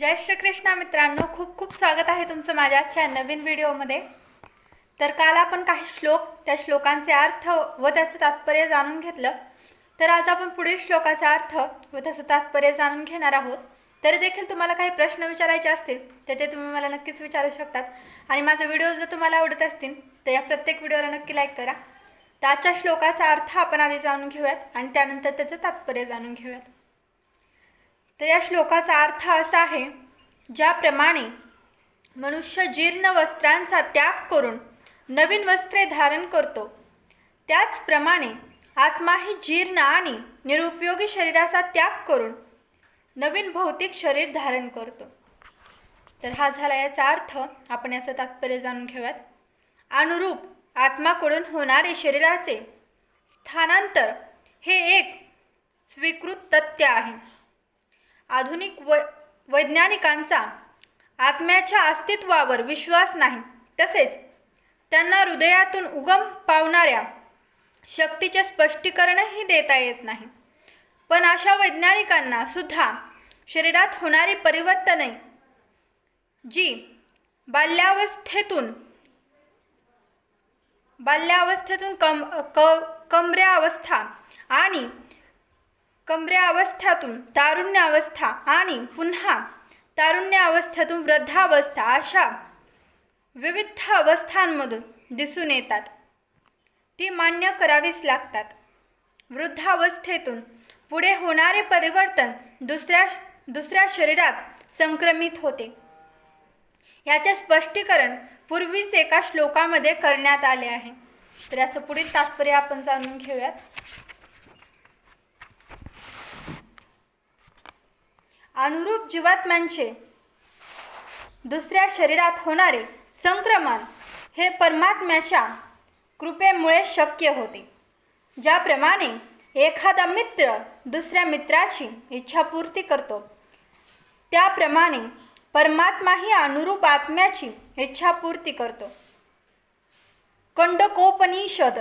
जय श्रीकृष्णा मित्रांनो खूप खूप स्वागत आहे तुमचं माझ्या आजच्या नवीन व्हिडिओमध्ये. तर काल आपण काही श्लोक त्या श्लोकांचे अर्थ व त्याचं तात्पर्य जाणून घेतलं. तर आज आपण पुढील श्लोकाचा अर्थ व त्याचं तात्पर्य जाणून घेणार आहोत. तरी देखील तुम्हाला काही प्रश्न विचारायचे असतील तर ते तुम्ही मला नक्कीच विचारू शकतात. आणि माझे व्हिडिओ जर तुम्हाला आवडत असतील तर या प्रत्येक व्हिडिओला नक्की लाईक करा. तर आजच्या श्लोकाचा अर्थ आपण आधी जाणून घेऊयात आणि त्यानंतर त्याचं तात्पर्य जाणून घेऊयात. तर या श्लोकाचा अर्थ असा आहे ज्याप्रमाणे मनुष्य जीर्ण वस्त्रांचा त्याग करून नवीन वस्त्रे धारण करतो. त्याचप्रमाणे आत्माही जीर्ण आणि निरुपयोगी शरीराचा त्याग करून नवीन भौतिक शरीर धारण करतो. तर हा झाला याचा अर्थ. आपण याचं तात्पर्य जाणून घेऊयात. अनुरूप आत्माकडून होणारे शरीराचे स्थानांतर हे एक स्वीकृत तथ्य आहे. आधुनिक व वैज्ञानिकांचा आत्म्याच्या अस्तित्वावर विश्वास नाही. तसेच त्यांना हृदयातून उगम पावणाऱ्या शक्तीचे स्पष्टीकरणही देता येत नाही. पण अशा वैज्ञानिकांना सुद्धा शरीरात होणारी परिवर्तने जी बाल्यावस्थेतून बाल्यावस्थेतून कम क कमऱ्यावस्था आणि कमऱ्यावस्थातून तारुण्यावस्था आणि पुन्हा तारुण्यावस्थेतून वृद्धावस्था अशा विविध अवस्थांमधून दिसून येतात. ती मान्य करावीच लागतात. वृद्धावस्थेतून पुढे होणारे परिवर्तन दुसऱ्या दुसऱ्या शरीरात संक्रमित होते. याचे स्पष्टीकरण पूर्वीच एका श्लोकामध्ये करण्यात आले आहे. तर याचं पुढील तात्पर्य आपण जाणून घेऊयात. अनुरूप जीवात्म्यांचे दुसऱ्या शरीरात होणारे संक्रमण हे परमात्म्याच्या कृपेमुळे शक्य होते. ज्याप्रमाणे एखादा मित्र दुसऱ्या मित्राची इच्छापूर्ती करतो त्याप्रमाणे परमात्माही अनुरूप आत्म्याची इच्छापूर्ती करतो. कंडकोपनिषद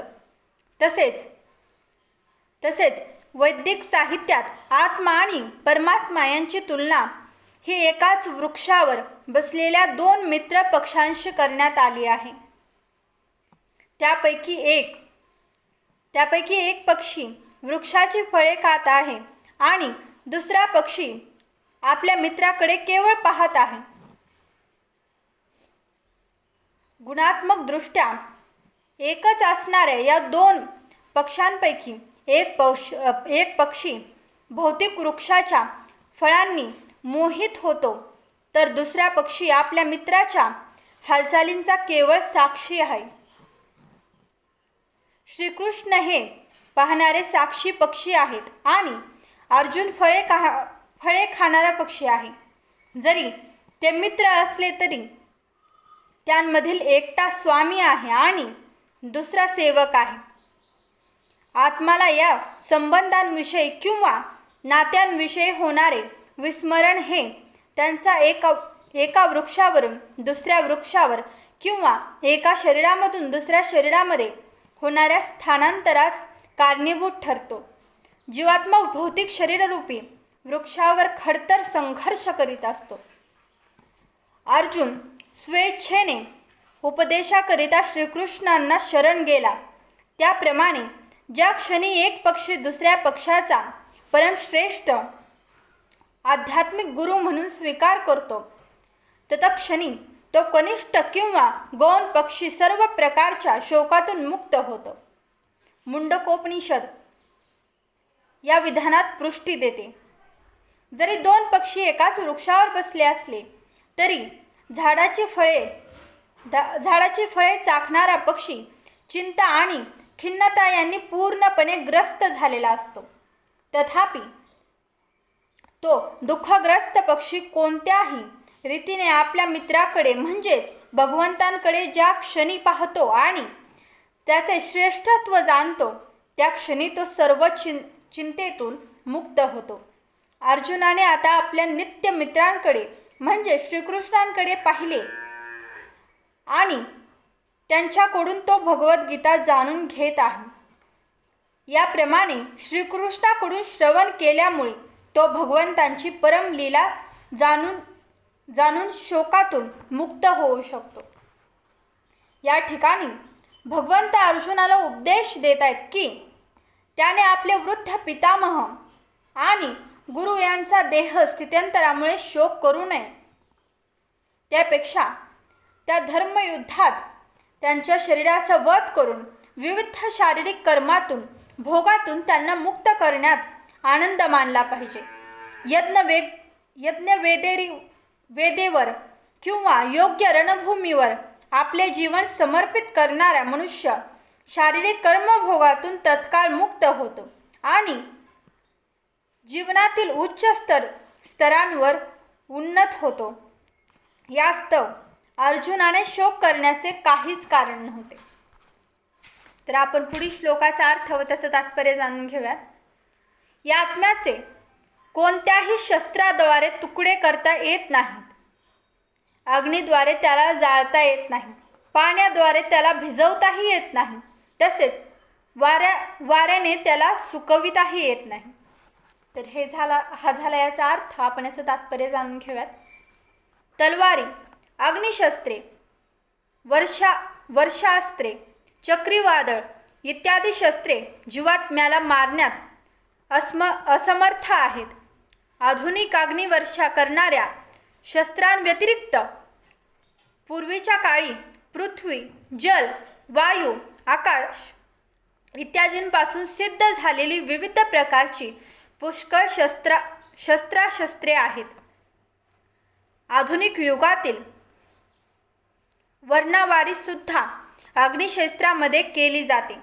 तसेच तसेच वैदिक साहित्यात आत्मा आणि परमात्मा यांची तुलना ही एकाच वृक्षावर बसलेल्या दोन मित्र पक्षांशी करण्यात आली आहे. त्यापैकी एक त्यापैकी एक पक्षी वृक्षाची फळे खात आहे आणि दुसरा पक्षी आपल्या मित्राकडे केवळ पाहत आहे. गुणात्मकदृष्ट्या एकच असणाऱ्या या दोन पक्षांपैकी एक पक्ष एक पक्षी भौतिक वृक्षाच्या फळांनी मोहित होतो. तर दुसरा पक्षी आपल्या मित्राच्या हालचालींचा केवळ साक्षी आहे. श्रीकृष्ण हे पाहणारे साक्षी पक्षी आहेत आणि अर्जुन फळे खा फळे खाणारा पक्षी आहे. जरी ते मित्र असले तरी त्यांमधील एकटा स्वामी आहे आणि दुसरा सेवक आहे. आत्माला या संबंधांविषयी किंवा नात्यांविषयी होणारे विस्मरण हे त्यांचा एका एका वृक्षावरून दुसऱ्या वृक्षावर किंवा एका शरीरामधून दुसऱ्या शरीरामध्ये होणाऱ्या स्थानांतरास कारणीभूत ठरतो. जीवात्मा भौतिक शरीररूपी वृक्षावर खडतर संघर्ष करीत असतो. अर्जुन स्वेच्छेने उपदेशाकरिता श्रीकृष्णांना शरण गेला. त्याप्रमाणे ज्या क्षणी एक पक्षी दुसऱ्या पक्षाचा परमश्रेष्ठ आध्यात्मिक गुरु म्हणून स्वीकार करतो तत्क्षणी तो कनिष्ठ किंवा गौण पक्षी सर्व प्रकारच्या शोकातून मुक्त होतो. मुंडकोपनिषद या विधानात पुष्टी देते. जरी दोन पक्षी एकाच वृक्षावर बसले असले तरी झाडाची फळे झाडाची फळे चाखणारा पक्षी चिंता आणि खिन्नता यांनी पूर्णपणे ग्रस्त झालेला असतो. तथापि तो दुःखग्रस्त पक्षी कोणत्याही रीतीने आपल्या मित्राकडे म्हणजेच भगवंतांकडे ज्या क्षणी पाहतो आणि त्याचे श्रेष्ठत्व जाणतो त्या क्षणी तो सर्व चिं चिंतेतून मुक्त होतो. अर्जुनाने आता आपल्या नित्य मित्रांकडे म्हणजे श्रीकृष्णांकडे पाहिले आणि त्यांच्याकडून तो भगवद्गीता जाणून घेत आहे. याप्रमाणे श्रीकृष्णाकडून श्रवण केल्यामुळे तो भगवंतांची परमलीला जाणून जाणून शोकातून मुक्त होऊ शकतो. या ठिकाणी भगवंत अर्जुनाला उपदेश देत आहेत की त्याने आपले वृद्ध पितामह आणि गुरु यांचा देह स्थित्यंतरामुळे शोक करू नये. त्यापेक्षा त्या धर्मयुद्धात त्यांच्या शरीराचा वध करून विविध शारीरिक कर्मातून भोगातून त्यांना मुक्त करण्यात आनंद मानला पाहिजे. यज्ञ वे यज्ञ वेदेरी वेदेवर किंवा योग्य रणभूमीवर आपले जीवन समर्पित करणारा मनुष्य शारीरिक कर्मभोगातून तत्काळ मुक्त होतो आणि जीवनातील उच्च स्तर स्तरांवर उन्नत होतो. यास्तव अर्जुनाने शोक करण्याचे काहीच कारण नव्हते. तर आपण पुढील श्लोकाचा अर्थ व त्याचं तात्पर्य जाणून घेऊयात. या आत्म्याचे कोणत्याही शस्त्राद्वारे तुकडे करता येत नाहीत. अग्नीद्वारे त्याला जाळता येत नाही. पाण्याद्वारे त्याला भिजवताही येत नाही. तसेच वाऱ्या वाऱ्याने त्याला सुकविताही येत नाही. तर हे झाला हा झाला याचा अर्थ. आपण याचं तात्पर्य जाणून घेऊयात. तलवारी. अग्निशस्त्रे वर्षा वर्षास्त्रे चक्रीवादळ इत्यादी शस्त्रे जीवात्म्याला मारण्यात अस्म असमर्थ आहेत. आधुनिक अग्निवर्षा करणाऱ्या शस्त्रांव्यतिरिक्त पूर्वीच्या काळी पृथ्वी जल वायू आकाश इत्यादींपासून सिद्ध झालेली विविध प्रकारची पुष्कळ शस्त्रा शस्त्राशस्त्रे आहेत. आधुनिक युगातील वर्णावारी सुद्धा अग्निशस्त्रामध्ये केली जाते.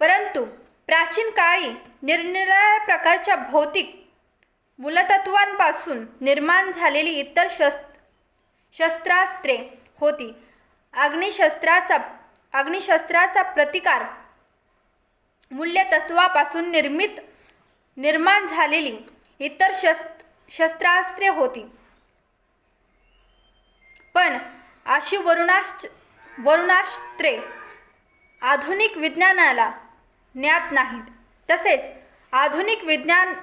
परंतु प्राचीन काळी निरनिराळ्या प्रकारच्या भौतिक मूलतत्वांपासून निर्माण झालेली इतर शस् शस्त्रास्त्रे होती. अग्निशस्त्राचा अग्निशस्त्राचा प्रतिकार मूल्यतत्वापासून निर्मित निर्माण झालेली इतर शस्त्र शस्त्रास्त्रे होती. पण अशी वरुणाश्च वरुणास्त्रे आधुनिक विज्ञानाला ज्ञात नाहीत. तसेच आधुनिक विज्ञान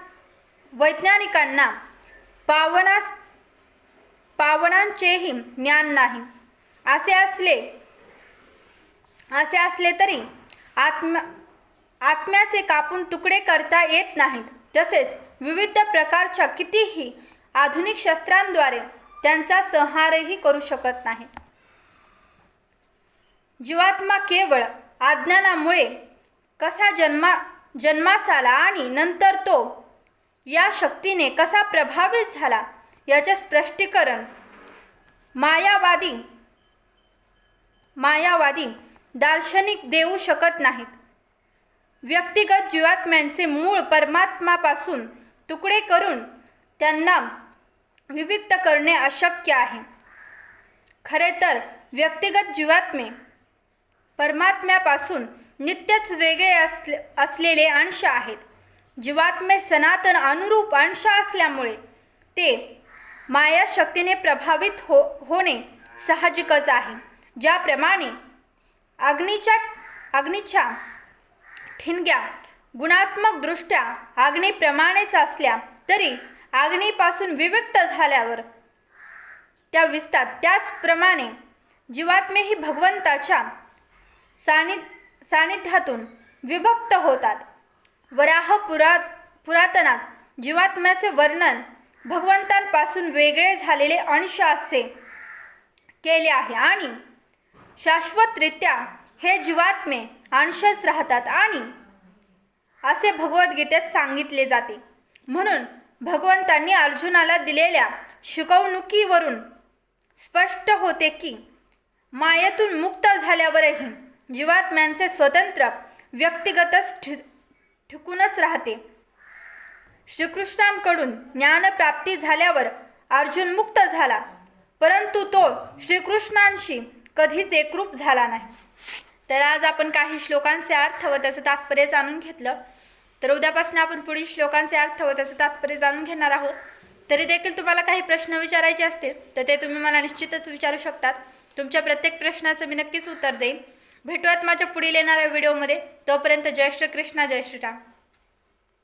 वैज्ञानिकांना पावनास पावनांचेही ज्ञान नाही. असे असले असे असले तरी आत्म आत्म्याचे कापून तुकडे करता येत नाहीत. तसेच विविध प्रकारच्या कितीही आधुनिक शस्त्रांद्वारे त्यांचा संहारही करू शकत नाही. जीवात्मा केवळ अज्ञानामुळे कसा जन्मा जन्मास आला आणि नंतर तो या शक्तीने कसा प्रभावित झाला याचे स्पष्टीकरण मायावादी मायावादी दार्शनिक देऊ शकत नाहीत. व्यक्तिगत जीवात्म्यांचे मूळ परमात्मापासून तुकडे करून त्यांना विविक्त करणे अशक्य आहे. खरे तर व्यक्तिगत जीवात्मे परमात्म्यापासून नित्यच वेगळे असले असलेले अंश आहेत. जीवात्मे सनातन अनुरूप अंश असल्यामुळे ते मायाशक्तीने प्रभावित हो होणे साहजिकच आहे. ज्याप्रमाणे अग्नीच्या अग्नीच्या ठिणग्या गुणात्मकदृष्ट्या अग्नीप्रमाणेच असल्या तरी अग्नीपासून विविक्त झाल्यावर त्या विसतात त्याचप्रमाणे जीवात्मेही भगवंताच्या सानि सानिध्यातून विभक्त होतात. वराह पुरात पुरातनात जीवात्म्याचे वर्णन भगवंतांपासून वेगळे झालेले अंश असे केले आहे आणि शाश्वतरित्या हे जीवात्मे अंशच राहतात आणि असे भगवद्गीतेत सांगितले जाते. म्हणून भगवंतांनी अर्जुनाला दिलेल्या शिकवणुकीवरून स्पष्ट होते की मायेतून मुक्त झाल्यावरही जीवात्म्यांचे स्वतंत्र व्यक्तिगतच ठि ठिकूनच राहते. श्रीकृष्णांकडून ज्ञानप्राप्ती झाल्यावर अर्जुन मुक्त झाला परंतु तो श्रीकृष्णांशी कधीच एकरूप झाला नाही. तर आज आपण काही श्लोकांचे अर्थ व त्याचं तात्पर्य जाणून घेतलं. तर उद्यापासून आपण पुढील श्लोकांचे अर्थ व त्याचं तात्पर्य जाणून घेणार आहोत. तरी देखील तुम्हाला काही प्रश्न विचारायचे असतील तर ते तुम्ही मला निश्चितच विचारू शकतात. तुमच्या प्रत्येक प्रश्नाचं मी नक्कीच उत्तर देईन. भेटूयात माझ्या पुढील येणाऱ्या व्हिडिओमध्ये. तोपर्यंत जय श्रीकृष्ण जय श्रीराम.